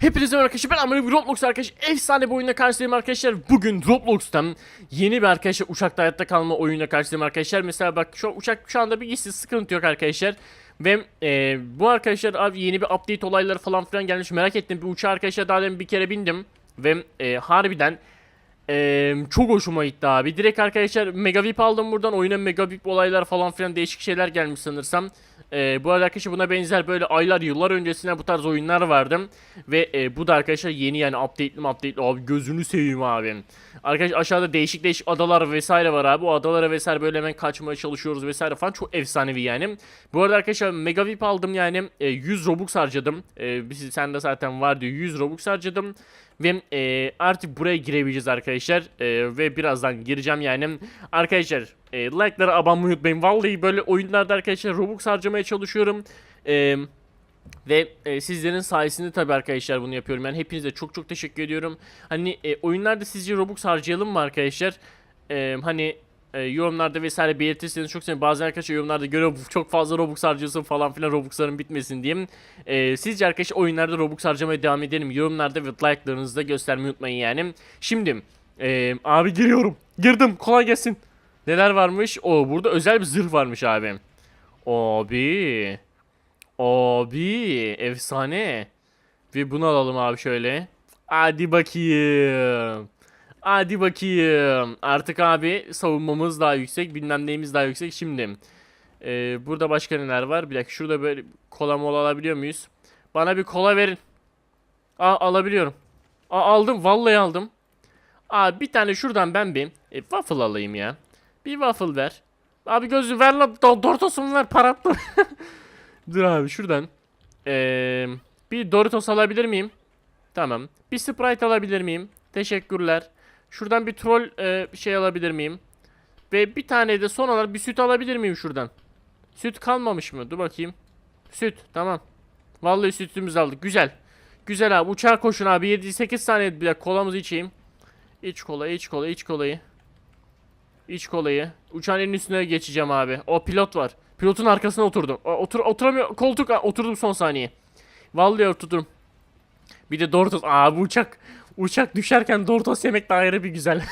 Hepinize merhaba arkadaşlar ben Amir Roblox arkadaş efsane bir oyunla karşılayayım arkadaşlar. Bugün Roblox'tan yeni bir arkadaşlar uçakta hayatta kalma oyununa karşılayayım arkadaşlar. Mesela bak şu uçak şu anda bir gitsin sıkıntı yok arkadaşlar. Ve e, bu arkadaşlar abi yeni bir update olayları falan filan gelmiş. Merak ettim Bir uçağa arkadaşlar daha demin bir kere bindim. Ve e, harbiden ee, çok hoşuma gitti abi. Direkt arkadaşlar Megavip aldım buradan. Oyuna Megavip olaylar falan filan değişik şeyler gelmiş sanırsam. Ee, bu arada arkadaşlar buna benzer böyle aylar yıllar öncesine bu tarz oyunlar vardı. Ve e, bu da arkadaşlar yeni yani update'li update'li abi gözünü seveyim abi. Arkadaşlar aşağıda değişik değişik adalar vesaire var abi. O adalara vesaire böyle hemen kaçmaya çalışıyoruz vesaire falan. Çok efsanevi yani. Bu arada arkadaşlar Megavip aldım yani. E, 100 Robux harcadım. E, biz sende zaten var diyor 100 Robux harcadım. Ve e, artık buraya girebileceğiz arkadaşlar. E, ve birazdan gireceğim yani. Arkadaşlar e, like'lara abone unutmayın. Vallahi böyle oyunlarda arkadaşlar Robux harcamaya çalışıyorum. Eee... Ve e, sizlerin sayesinde tabii arkadaşlar bunu yapıyorum. Yani hepinize çok çok teşekkür ediyorum. Hani e, oyunlarda sizce Robux harcayalım mı arkadaşlar? E, hani e, yorumlarda vesaire belirtirseniz çok sevinirim. Bazen arkadaşlar yorumlarda görüyorum çok fazla Robux harcıyorsun falan filan Robux'ların bitmesin diye. E, sizce arkadaşlar oyunlarda Robux harcamaya devam edelim. Yorumlarda ve like'larınızı da göstermeyi unutmayın yani. Şimdi e, abi giriyorum. Girdim kolay gelsin. Neler varmış? O burada özel bir zırh varmış abi. Abi. Abi efsane. Ve bunu alalım abi şöyle. Hadi bakayım. Hadi bakayım. Artık abi savunmamız daha yüksek. Bilmem neyimiz daha yüksek. Şimdi. e, burada başka neler var? Bir dakika şurada böyle kola mola alabiliyor muyuz? Bana bir kola verin. Aa alabiliyorum. Aa aldım. Vallahi aldım. Aa bir tane şuradan ben bir e, waffle alayım ya. Bir waffle ver. Abi gözü ver lan. Do- Doritos'umu ver paratlı. Dur abi şuradan. Ee, bir Doritos alabilir miyim? Tamam. Bir Sprite alabilir miyim? Teşekkürler. Şuradan bir troll e, şey alabilir miyim? Ve bir tane de son olarak bir süt alabilir miyim şuradan? Süt kalmamış mı? Dur bakayım. Süt tamam. Vallahi sütümüzü aldık. Güzel. Güzel abi. Uçağa koşun abi. 7-8 saniye bir dakika kolamızı içeyim. İç kola, iç kola, iç kolayı. İç kolayı. Uçağın en üstüne geçeceğim abi. O pilot var. Pilotun arkasına oturdum. O- Otur oturamıyor. Koltuk oturdum son saniye. Vallahi oturdum. Bir de Doritos. Aa bu uçak uçak düşerken Doritos yemek de ayrı bir güzel.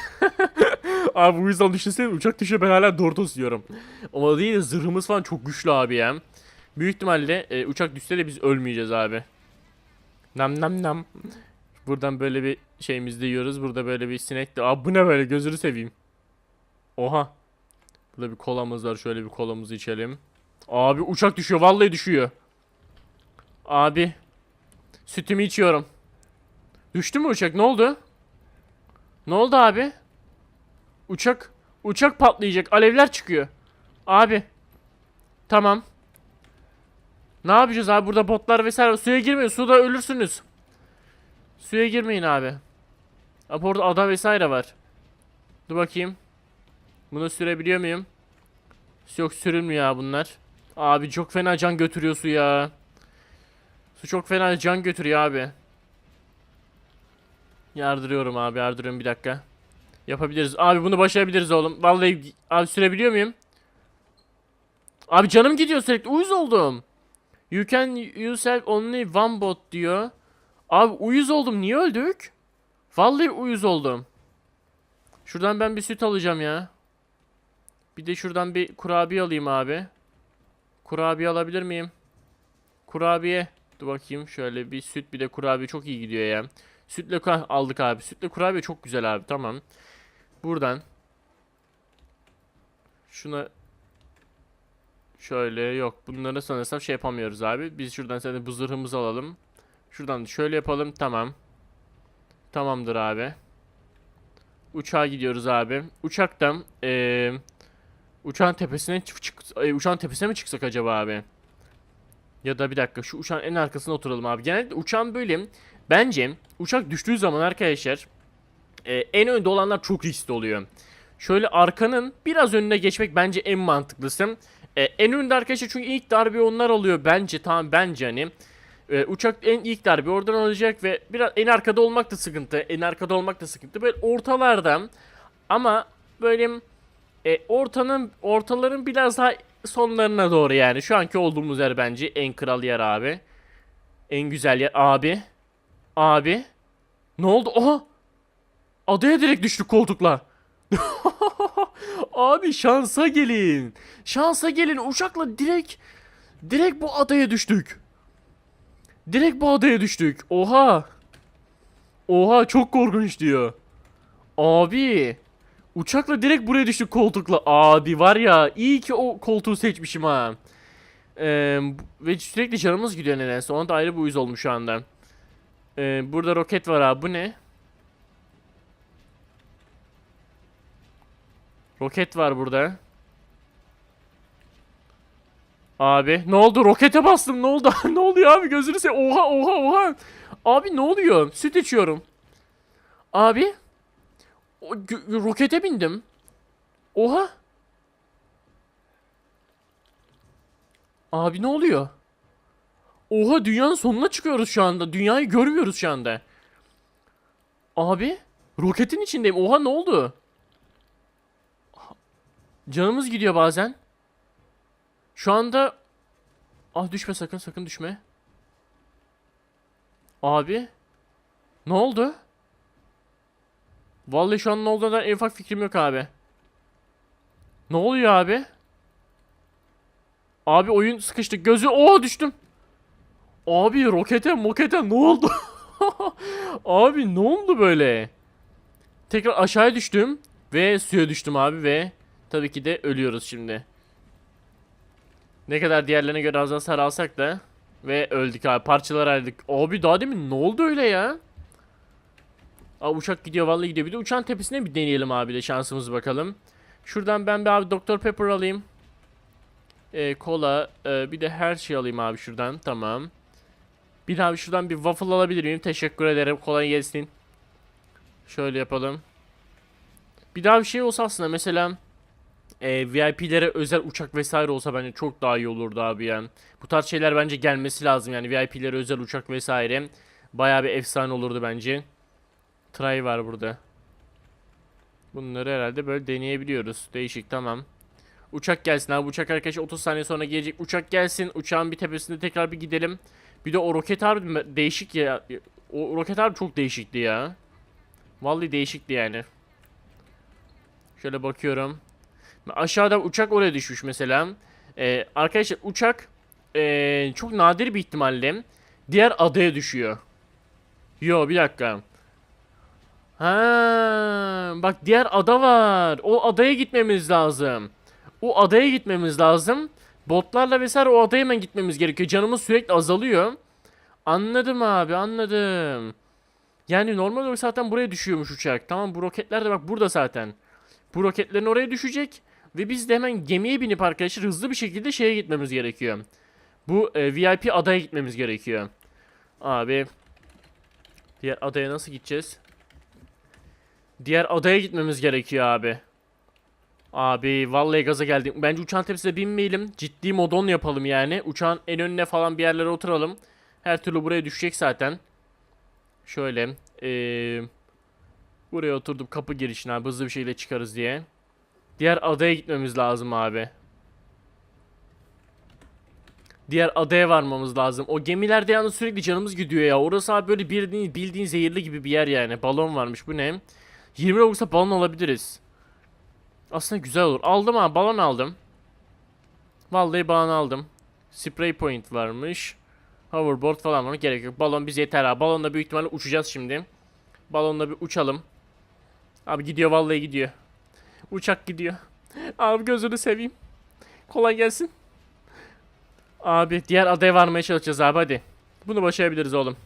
abi bu yüzden düşünsene uçak düşüyor ben hala Doritos yiyorum. Ama değil de zırhımız falan çok güçlü abi ya. Büyük ihtimalle e, uçak düşse de biz ölmeyeceğiz abi. Nam nam nam. Buradan böyle bir şeyimizi yiyoruz. Burada böyle bir sinek de. Abi bu ne böyle gözünü seveyim. Oha. Burada bir kolamız var. Şöyle bir kolamızı içelim. Abi uçak düşüyor. Vallahi düşüyor. Abi. Sütümü içiyorum. Düştü mü uçak? Ne oldu? Ne oldu abi? Uçak. Uçak patlayacak. Alevler çıkıyor. Abi. Tamam. Ne yapacağız abi? Burada botlar vesaire. Suya girmeyin. Suda ölürsünüz. Suya girmeyin abi. Abi orada ada vesaire var. Dur bakayım. Bunu sürebiliyor muyum? Yok sürülmüyor ya bunlar. Abi çok fena can götürüyor su ya. Su çok fena can götürüyor abi. Yardırıyorum abi yardırıyorum bir dakika. Yapabiliriz. Abi bunu başarabiliriz oğlum. Vallahi abi sürebiliyor muyum? Abi canım gidiyor sürekli. Uyuz oldum. You can use only one bot diyor. Abi uyuz oldum. Niye öldük? Vallahi uyuz oldum. Şuradan ben bir süt alacağım ya. Bir de şuradan bir kurabiye alayım abi. Kurabiye alabilir miyim? Kurabiye. Dur bakayım şöyle bir süt bir de kurabiye çok iyi gidiyor ya. Sütle aldık abi. Sütle kurabiye çok güzel abi. Tamam. Buradan. Şuna Şöyle yok. Bunları sanırsam şey yapamıyoruz abi. Biz şuradan zaten bu zırhımızı alalım. Şuradan şöyle yapalım. Tamam. Tamamdır abi. Uçağa gidiyoruz abi. Uçaktan eee uçağın tepesine çık, çık uçağın tepesine mi çıksak acaba abi? Ya da bir dakika şu uçağın en arkasına oturalım abi. Genelde uçağın böyle bence uçak düştüğü zaman arkadaşlar e, en önde olanlar çok riskli oluyor. Şöyle arkanın biraz önüne geçmek bence en mantıklısı. E, en önde arkadaşlar çünkü ilk darbe onlar alıyor bence tamam bence hani. E, uçak en ilk darbe oradan alacak ve biraz en arkada olmak da sıkıntı. En arkada olmak da sıkıntı. Böyle ortalarda ama böyle e, ortanın ortaların biraz daha sonlarına doğru yani. Şu anki olduğumuz yer bence en kral yer abi. En güzel yer abi. Abi. Ne oldu? Oha. Adaya direkt düştük koltukla. Abi şansa gelin. Şansa gelin. Uçakla direkt direkt bu adaya düştük. Direkt bu adaya düştük. Oha. Oha çok korkunç diyor. Abi. Uçakla direkt buraya düştük koltukla. Abi var ya iyi ki o koltuğu seçmişim ha. Ee, ve sürekli canımız gidiyor nedense. Ona da ayrı bir uyuz olmuş şu anda. Ee, burada roket var abi. Bu ne? Roket var burada. Abi ne oldu? Rokete bastım. Ne oldu? ne oluyor abi? Gözünü se Oha oha oha. Abi ne oluyor? Süt içiyorum. Abi. O, rokete bindim. Oha. Abi ne oluyor? Oha dünyanın sonuna çıkıyoruz şu anda. Dünyayı görmüyoruz şu anda. Abi roketin içindeyim. Oha ne oldu? Canımız gidiyor bazen. Şu anda Ah düşme sakın sakın düşme. Abi ne oldu? Vallahi şu an ne olduğundan en ufak fikrim yok abi. Ne oluyor abi? Abi oyun sıkıştı. Gözü o düştüm. Abi rokete mokete ne oldu? abi ne oldu böyle? Tekrar aşağıya düştüm ve suya düştüm abi ve tabii ki de ölüyoruz şimdi. Ne kadar diğerlerine göre az hasar alsak da ve öldük abi parçalar ayrıldık. Abi daha demin ne oldu öyle ya? Aa uçak gidiyor vallahi gidiyor. Bir de uçağın tepesine bir deneyelim abi de şansımız bakalım. Şuradan ben bir abi Dr. Pepper alayım. Ee, kola e, bir de her şey alayım abi şuradan tamam. Bir daha şuradan bir waffle alabilir miyim? Teşekkür ederim. Kolay gelsin. Şöyle yapalım. Bir daha bir şey olsa aslında mesela e, VIP'lere özel uçak vesaire olsa bence çok daha iyi olurdu abi yani. Bu tarz şeyler bence gelmesi lazım yani VIP'lere özel uçak vesaire. Bayağı bir efsane olurdu bence. Try var burada. Bunları herhalde böyle deneyebiliyoruz. Değişik tamam. Uçak gelsin abi. Uçak arkadaşlar 30 saniye sonra gelecek. Uçak gelsin. Uçağın bir tepesinde tekrar bir gidelim. Bir de o roket harbi değişik ya. O roket harbi çok değişikti ya. Vallahi değişikti yani. Şöyle bakıyorum. Aşağıda uçak oraya düşmüş mesela. Ee, arkadaşlar uçak ee, çok nadir bir ihtimalle diğer adaya düşüyor. Yo bir dakika. Ha, bak diğer ada var. O adaya gitmemiz lazım. O adaya gitmemiz lazım. Botlarla vesaire o adaya hemen gitmemiz gerekiyor. Canımız sürekli azalıyor. Anladım abi anladım. Yani normal olarak zaten buraya düşüyormuş uçak. Tamam bu roketler de bak burada zaten. Bu roketlerin oraya düşecek. Ve biz de hemen gemiye binip arkadaşlar hızlı bir şekilde şeye gitmemiz gerekiyor. Bu e, VIP adaya gitmemiz gerekiyor. Abi. Diğer adaya nasıl gideceğiz? Diğer adaya gitmemiz gerekiyor abi. Abi vallahi gaza geldim. Bence uçağın tepesine binmeyelim. Ciddi modon yapalım yani. Uçağın en önüne falan bir yerlere oturalım. Her türlü buraya düşecek zaten. Şöyle. Ee, buraya oturdum kapı girişine abi. Hızlı bir şekilde çıkarız diye. Diğer adaya gitmemiz lazım abi. Diğer adaya varmamız lazım. O gemilerde yalnız sürekli canımız gidiyor ya. Orası abi böyle bildiğin, bildiğin zehirli gibi bir yer yani. Balon varmış bu ne? 20 olursa balon alabiliriz. Aslında güzel olur. Aldım ha balon aldım. Vallahi balon aldım. Spray point varmış. Hoverboard falan var gerek yok. Balon biz yeter ha. Balonla büyük ihtimalle uçacağız şimdi. Balonla bir uçalım. Abi gidiyor vallahi gidiyor. Uçak gidiyor. Abi gözünü seveyim. Kolay gelsin. Abi diğer adaya varmaya çalışacağız abi hadi. Bunu başarabiliriz oğlum.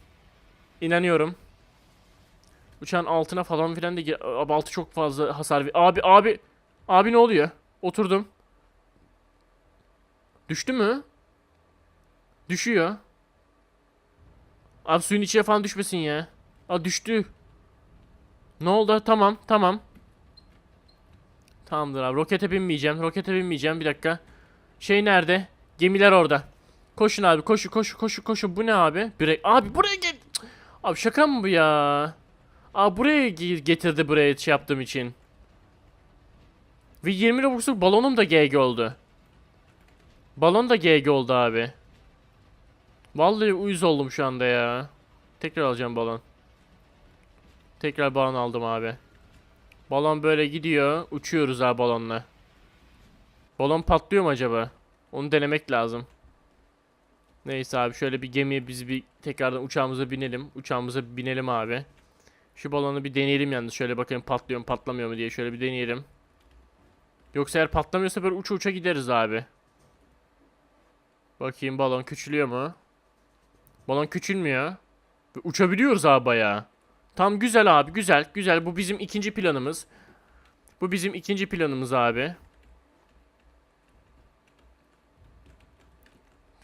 İnanıyorum. Uçağın altına falan filan da Abi altı çok fazla hasar Abi abi. Abi ne oluyor? Oturdum. Düştü mü? Düşüyor. Abi suyun içine falan düşmesin ya. Aa düştü. Ne oldu? Tamam tamam. Tamamdır abi. Rokete binmeyeceğim. Rokete binmeyeceğim. Bir dakika. Şey nerede? Gemiler orada. Koşun abi. Koşun koşun koşun koşun. Bu ne abi? Break. Abi buraya gel. Abi şaka mı bu ya? Abi buraya ge- getirdi buraya şey yaptığım için. Ve 20 Robux'luk balonum da GG oldu. Balon da GG oldu abi. Vallahi uyuz oldum şu anda ya. Tekrar alacağım balon. Tekrar balon aldım abi. Balon böyle gidiyor. Uçuyoruz abi balonla. Balon patlıyor mu acaba? Onu denemek lazım. Neyse abi şöyle bir gemiye biz bir tekrardan uçağımıza binelim. Uçağımıza binelim abi. Şu balonu bir deneyelim yalnız. Şöyle bakayım patlıyor mu patlamıyor mu diye şöyle bir deneyelim. Yoksa eğer patlamıyorsa böyle uça uça gideriz abi. Bakayım balon küçülüyor mu? Balon küçülmüyor. Uçabiliyoruz abi bayağı. Tam güzel abi güzel güzel. Bu bizim ikinci planımız. Bu bizim ikinci planımız abi.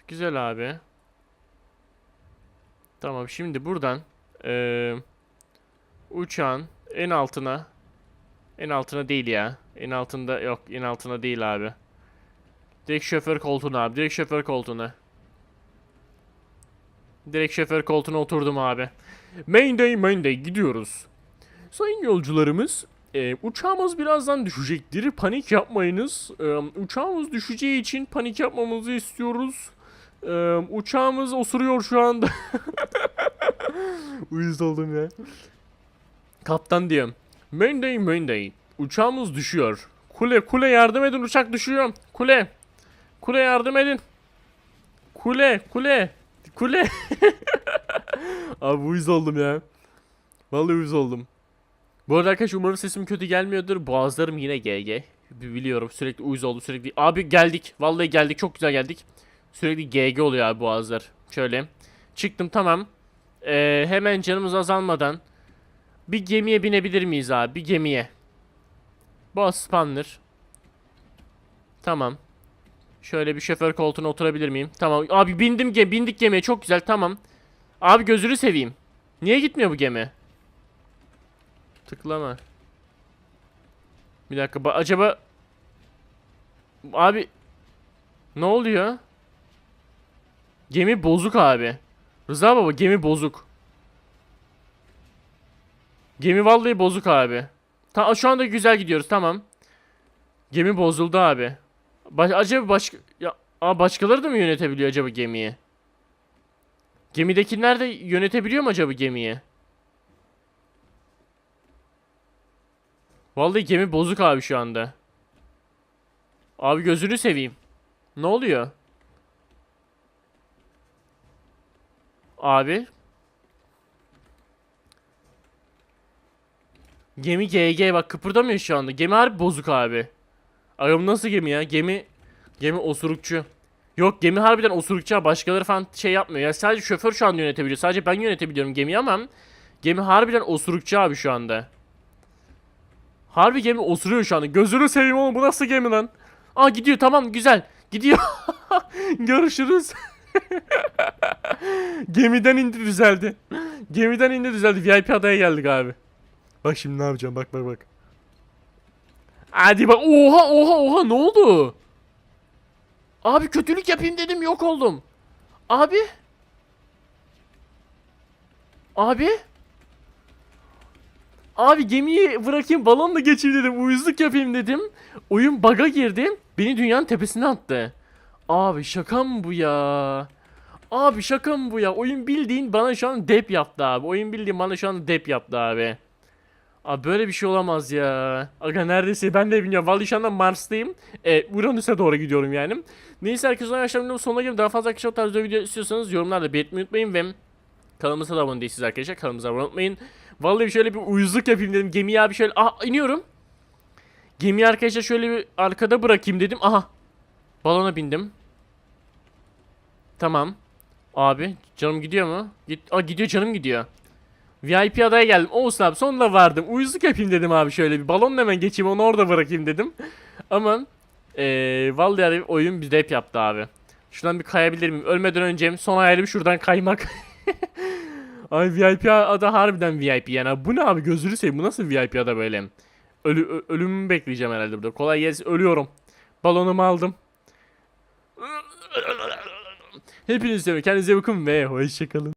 Güzel abi. Tamam şimdi buradan eee uçağın en altına en altına değil ya. En altında yok en altına değil abi. Direkt şoför koltuğuna abi. Direkt şoför koltuğuna. Direkt şoför koltuğuna oturdum abi. Mayday Mayday gidiyoruz. Sayın yolcularımız e, uçağımız birazdan düşecektir. Panik yapmayınız. E, uçağımız düşeceği için panik yapmamızı istiyoruz. E, uçağımız osuruyor şu anda. Uyuz oldum ya. Kaptan diyorum. Mayday Mayday. Uçağımız düşüyor. Kule kule yardım edin uçak düşüyor. Kule. Kule yardım edin. Kule kule. Kule. Abi uyuz oldum ya. Vallahi uyuz oldum. Bu arada arkadaşlar umarım sesim kötü gelmiyordur. Boğazlarım yine GG. Bi- Biliyorum sürekli uyuz oldu sürekli. Abi geldik. Vallahi geldik. Çok güzel geldik. Sürekli GG oluyor abi boğazlar. Şöyle. Çıktım tamam. Ee, hemen canımız azalmadan bir gemiye binebilir miyiz abi? Bir gemiye. Boğaz Spanner. Tamam. Şöyle bir şoför koltuğuna oturabilir miyim? Tamam. Abi bindim ge bindik gemiye. Çok güzel. Tamam. Abi gözünü seveyim. Niye gitmiyor bu gemi? Tıklama. Bir dakika. ba- acaba Abi ne oluyor? Gemi bozuk abi. Rıza baba gemi bozuk. Gemi vallahi bozuk abi. Ta şu anda güzel gidiyoruz tamam. Gemi bozuldu abi. Baş acaba başka ya aa, başkaları da mı yönetebiliyor acaba gemiyi? Gemidekiler de yönetebiliyor mu acaba gemiyi? Vallahi gemi bozuk abi şu anda. Abi gözünü seveyim. Ne oluyor? Abi. Gemi GG bak kıpırdamıyor şu anda. Gemi harbi bozuk abi. Ayım nasıl gemi ya? Gemi gemi osurukçu. Yok gemi harbiden osurukçu ha. Başkaları falan şey yapmıyor. Ya sadece şoför şu anda yönetebiliyor. Sadece ben yönetebiliyorum gemiyi ama gemi harbiden osurukçu abi şu anda. Harbi gemi osuruyor şu anda. Gözünü seveyim oğlum bu nasıl gemi lan? Aa gidiyor tamam güzel. Gidiyor. Görüşürüz. Gemiden indi düzeldi. Gemiden indi düzeldi. VIP adaya geldik abi. Bak şimdi ne yapacağım bak bak bak. Hadi bak oha oha oha ne oldu? Abi kötülük yapayım dedim yok oldum. Abi. Abi. Abi gemiyi bırakayım balonla geçeyim dedim. Uyuzluk yapayım dedim. Oyun bug'a girdi. Beni dünyanın tepesine attı. Abi şaka mı bu ya? Abi şaka mı bu ya? Oyun bildiğin bana şu an dep yaptı abi. Oyun bildiğin bana şu an dep yaptı abi. Abi böyle bir şey olamaz ya. Aga neredeyse ben de bilmiyorum. Vallahi şu anda Mars'tayım. E, Uranüs'e doğru gidiyorum yani. Neyse herkese arkadaşlar videonun sonuna geldim. Daha fazla arkadaşlar bu tarzda video istiyorsanız yorumlarda belirtmeyi unutmayın ve kanalımıza da abone değilsiniz arkadaşlar. Kanalımıza abone unutmayın. Vallahi şöyle bir uyuzluk yapayım dedim. Gemiyi abi şöyle ah iniyorum. Gemiyi arkadaşlar şöyle bir arkada bırakayım dedim. Aha. Balona bindim. Tamam. Abi canım gidiyor mu? Git Aa, gidiyor canım gidiyor. VIP adaya geldim. Olsun abi sonunda vardım. Uyuzluk yapayım dedim abi şöyle bir. Balonla hemen geçeyim onu orada bırakayım dedim. Ama ee, vallahi abi oyun bizde hep yaptı abi. Şuradan bir kayabilir miyim? Ölmeden önce son hayalim şuradan kaymak. Ay VIP ada harbiden VIP yani. Bu ne abi gözünü seveyim bu nasıl VIP ada böyle? Ölü, ölümümü bekleyeceğim herhalde burada. Kolay gelsin ölüyorum. Balonumu aldım. Hepinize seviyorum. Kendinize bakın ve hoşçakalın.